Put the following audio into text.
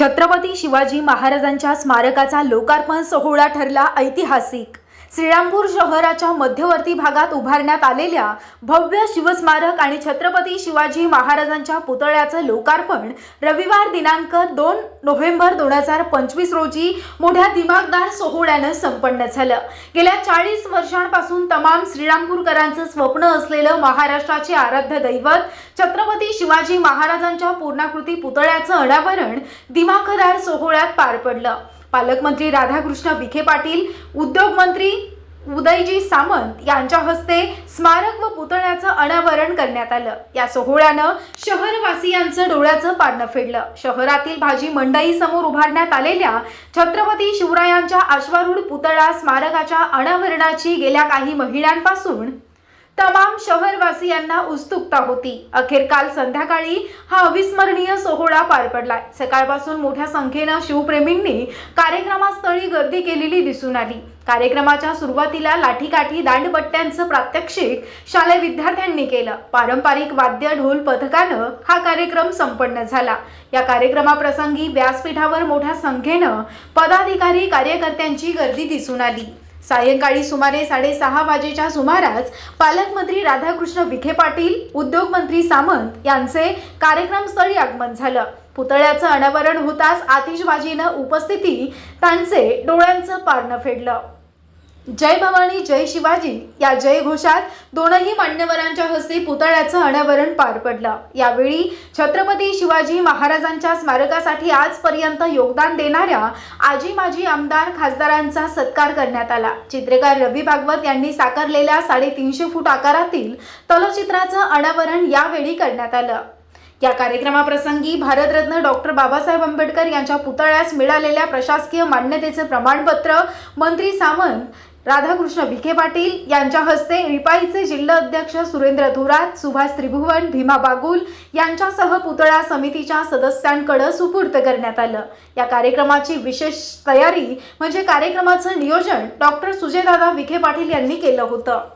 छत्रपती शिवाजी महाराजांच्या स्मारकाचा लोकार्पण सोहळा ठरला ऐतिहासिक. श्रीरामपूर शहराच्या मध्यवर्ती भागात उभारण्यात आलेल्या भव्य शिवस्मारक आणि छत्रपती शिवाजी महाराजांच्या पुतळ्याचं लोकार्पण रविवार दिनांक दोन नोव्हेंबर दोन हजार पंचवीस रोजी मोठ्या दिमागदार सोहळ्यानं संपन्न झालं. गेल्या चाळीस वर्षांपासून तमाम श्रीरामपूरकरांचं स्वप्न असलेलं महाराष्ट्राचे आराध्य दैवत छत्रपती शिवाजी महाराजांच्या पूर्णाकृती पुतळ्याचं अनावरण दिमाखदार सोहळ्यात पार पडलं. पालकमंत्री राधाकृष्ण विखे पाटील उद्योगमंत्री उदयजी सामंत यांच्या हस्ते स्मारक व पुतळ्याचं अनावरण करण्यात आलं. या सोहळ्यानं शहरवासियांचं डोळ्याचं पारणं फेडलं. शहरातील भाजी मंडई समोर उभारण्यात आलेल्या छत्रपती शिवरायांच्या अश्वारूढ पुतळा स्मारकाच्या अनावरणाची गेल्या काही महिन्यांपासून तमाम शहरवासियांना उत्सुकता होती. अखेर काल संध्याकाळी हा अविस्मरणीय सोहळा पार पडलाय. सकाळपासून मोठ्या संख्येनं शिवप्रेमींनी कार्यक्रमास्थळी गर्दी केलेली दिसून आली. कार्यक्रमाच्या सुरुवातीला लाठीकाठी दांडपट्ट्यांचं प्रात्यक्षिक शालेय विद्यार्थ्यांनी केलं. पारंपरिक वाद्य ढोल पथकानं हा कार्यक्रम संपन्न झाला. या कार्यक्रमाप्रसंगी व्यासपीठावर मोठ्या संख्येनं पदाधिकारी कार्यकर्त्यांची गर्दी दिसून आली. सायंकाळी सुमारे साडेसहा वाजेच्या सुमारास पालकमंत्री राधाकृष्ण विखे पाटील उद्योगमंत्री सामंत यांचे कार्यक्रमस्थळी आगमन झालं. पुतळ्याचं अनावरण होताच आतिषबाजीनं उपस्थिती त्यांचे डोळ्यांचं पारणं फेडलं. जय भवानी जय शिवाजी. या जय घोषात दोनही मान्यवरांच्या हस्ते पुतळ्याचं अनावरण पार पडलं. यावेळी छत्रपती शिवाजी महाराजांच्या स्मारकासाठी आजपर्यंत योगदान देणाऱ्या आजी माजी आमदार खासदारांचा सत्कार करण्यात आला. चित्रकार रवी भागवत यांनी साकारलेल्या साडेतीनशे फूट आकारातील तलचित्राचं अनावरण यावेळी करण्यात आलं. या कार्यक्रमाप्रसंगी भारतरत्न डॉक्टर बाबासाहेब आंबेडकर यांच्या पुतळ्यास मिळालेल्या प्रशासकीय मान्यतेचे प्रमाणपत्र मंत्री सामंत राधाकृष्ण विखे पाटील यांच्या हस्ते रिपाईचे जिल्हा अध्यक्ष सुरेंद्र थोरात सुभाष त्रिभुवन भीमा बागुल यांच्यासह पुतळा समितीच्या सदस्यांकडे सुपूर्द करण्यात आलं. या कार्यक्रमाची विशेष तयारी म्हणजे कार्यक्रमाचं नियोजन डॉक्टर सुजयदादा विखे पाटील यांनी केलं होतं.